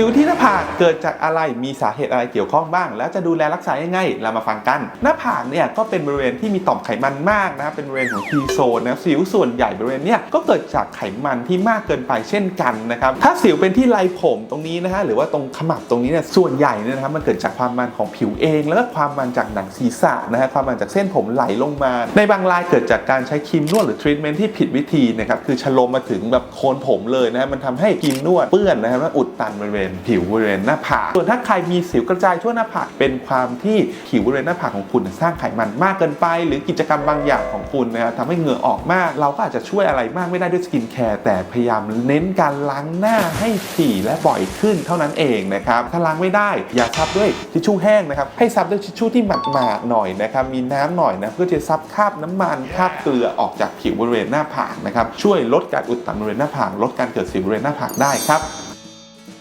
สิวที่หน้าผากเกิดจากอะไรมีสาเหตุอะไรเกี่ยวข้องบ้าง แล้วจะดูแลรักษายังไงเรามาฟังกัน หน้าผากเนี่ยก็เป็นบริเวณที่มีต่อมไขมันมากนะครับเป็นบริเวณของ T โซนนะสิวส่วนใหญ่บริเวณเนี้ยก็เกิดจากไขมันที่มากเกินไปเช่นกันนะครับถ้าสิวเป็นที่ไรผมตรงนี้นะฮะหรือว่าตรงขมับตรงนี้เนี่ยส่วนใหญ่เนี่ยนะครับมันเกิดจากความมันของผิวเอง แล้วก็ความมันจากหนังศีรษะนะฮะความมันจากเส้นผมไหลลงมา ในบางรายเกิดจากการใช้ครีมนวดหรือทรีทเมนที่ผิดวิธีนะครับคือชะลมมาถึงแบบโคนผมเลยนะฮะมันทำให้ครีมนวดเปื้อนนะครับและอุดตันบริเวณผิวบริเวณหน้าผากส่วนถ้าใครมีสิวกระจายทั่วหน้าผากเป็นความที่ผิวบริเวณหน้าผากของคุณสร้างไขมันมากเกินไป หรือกิจกรรมบางอย่างของคุณนะครับทำให้เหงื่อออกมาก เราก็อาจจะช่วยอะไรมากไม่ได้ด้วยสกินแคร์แต่พยายามเน้นการล้างหน้าให้ถี่และบ่อยขึ้นเท่านั้นเองนะครับถ้าล้างไม่ได้อย่าซับด้วยทิชชู่แห้งนะครับให้ซับด้วยทิชชู่ที่หมาดๆหน่อยนะครับมีน้ำหน่อยนะเพื่อจะซับคราบน้ำมันคราบเกลือออกจากผิวบริเวณหน้าผากนะครับช่วยลดการอุดตันบริเวณหน้าผากลดการเกิดสิวบริเวณหน้าผากได้ครับ